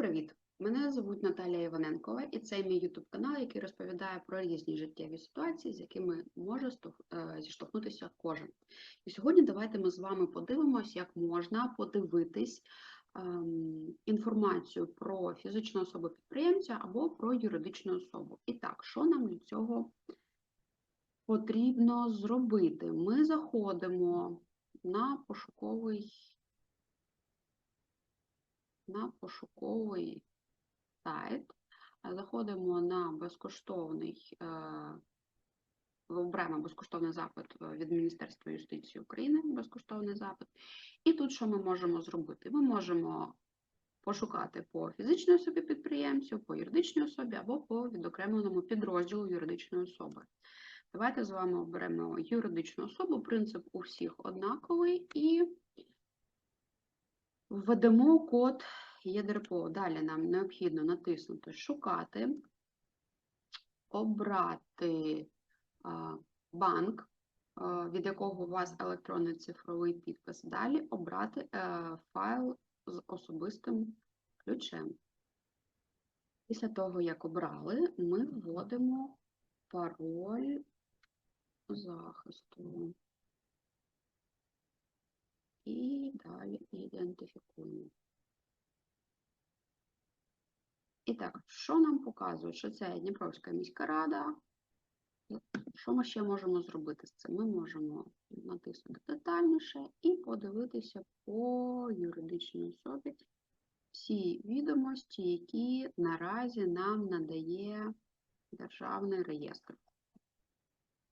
привіт! Мене звуть Наталія Іваненкова, і це мій YouTube канал, який розповідає про різні життєві ситуації, з якими може е, зіштовхнутися кожен. І сьогодні давайте ми з вами подивимось, як можна подивитись ем, інформацію про фізичну особу підприємця або про юридичну особу. І так, що нам для цього потрібно зробити? Ми заходимо на пошуковий на пошуковий сайт, е, заходимо на безкоштовний, е, обираємо безкоштовний запит е, від Міністерства юстиції України, безкоштовний запит. І тут що ми можемо зробити? Ми можемо пошукати по фізичній особі підприємцю, по юридичній особі або по відокремленому підрозділу юридичної особи. Давайте з вами оберемо юридичну особу, принцип у всіх однаковий і Введемо код ЄДРПО. Далі нам необхідно натиснути Шукати, обрати банк, від якого у вас електронний цифровий підпис. Далі обрати е, файл з особистим ключем. Після того, як обрали, ми вводимо пароль захисту. І далі ідентифікуємо. І так, що нам показує, що це Дніпровська міська рада? Що ми ще можемо зробити з цим? Ми можемо натиснути детальніше і подивитися по юридичній особі всі відомості, які наразі нам надає Державний реєстр.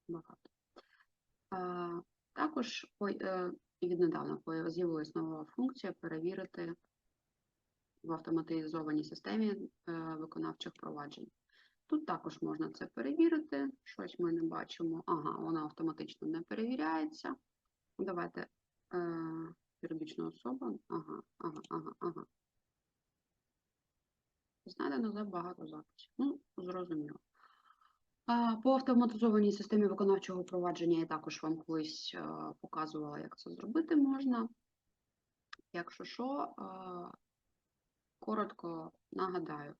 Багато. Також е, і віднедавна з'явилась нова функція перевірити в автоматизованій системі е, виконавчих проваджень. Тут також можна це перевірити. Щось ми не бачимо. Ага, воно автоматично не перевіряється. Давайте е, юридична особа. Ага, ага, ага, ага. Знайдено забагато записів. Ну, зрозуміло. По автоматизованій системі виконавчого провадження я також вам колись е, показувала, як це зробити можна. Якщо що, е, коротко нагадаю,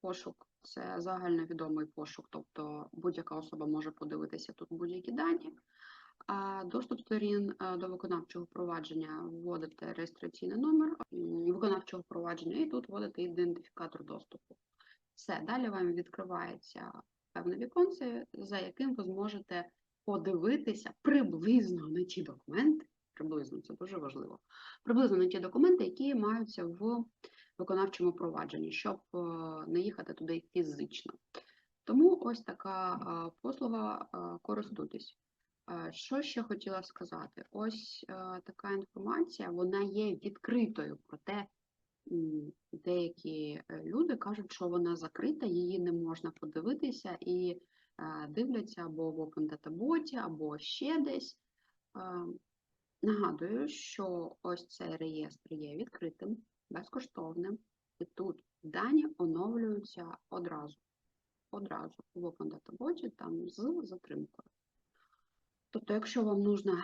пошук це загальновідомий пошук, тобто будь-яка особа може подивитися тут будь-які дані. А доступ сторін е, до виконавчого провадження вводите реєстраційний номер виконавчого провадження і тут вводите ідентифікатор доступу. Все, далі вам відкривається певне віконце, за яким ви зможете подивитися приблизно на ті документи, приблизно це дуже важливо, приблизно на ті документи, які маються в виконавчому провадженні, щоб е, не їхати туди фізично. Тому ось така е, послуга, е, користуйтесь. Що ще хотіла сказати? Ось така інформація, вона є відкритою, проте м, деякі е, люди кажуть, що вона закрита, її не можна подивитися і е, дивляться або в Open Data або ще десь. Е, Нагадую, що ось цей реєстр є відкритим, безкоштовним, і тут дані оновлюються одразу. Одразу в Open Data там з затримкою. Тобто, якщо вам нужно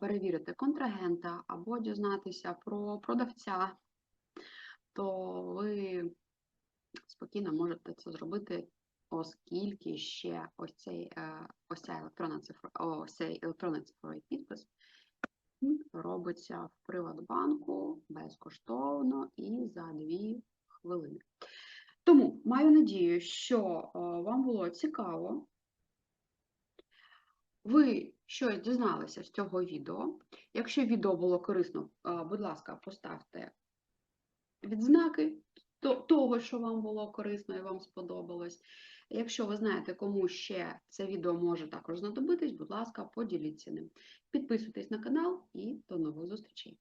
перевірити контрагента або дізнатися про продавця, то ви спокійно можете це зробити, оскільки ще ось цей ось ця електронна цифра, ось цей електронний цифровий підпис робиться в Приватбанку безкоштовно і за дві хвилини. Тому маю надію, що вам було цікаво. Ви щось дізналися з цього відео. Якщо відео було корисно, будь ласка, поставте відзнаки того, що вам було корисно і вам сподобалось. Якщо ви знаєте, кому ще це відео може також знадобитись, будь ласка, поділіться ним. Підписуйтесь на канал і до нових зустрічей.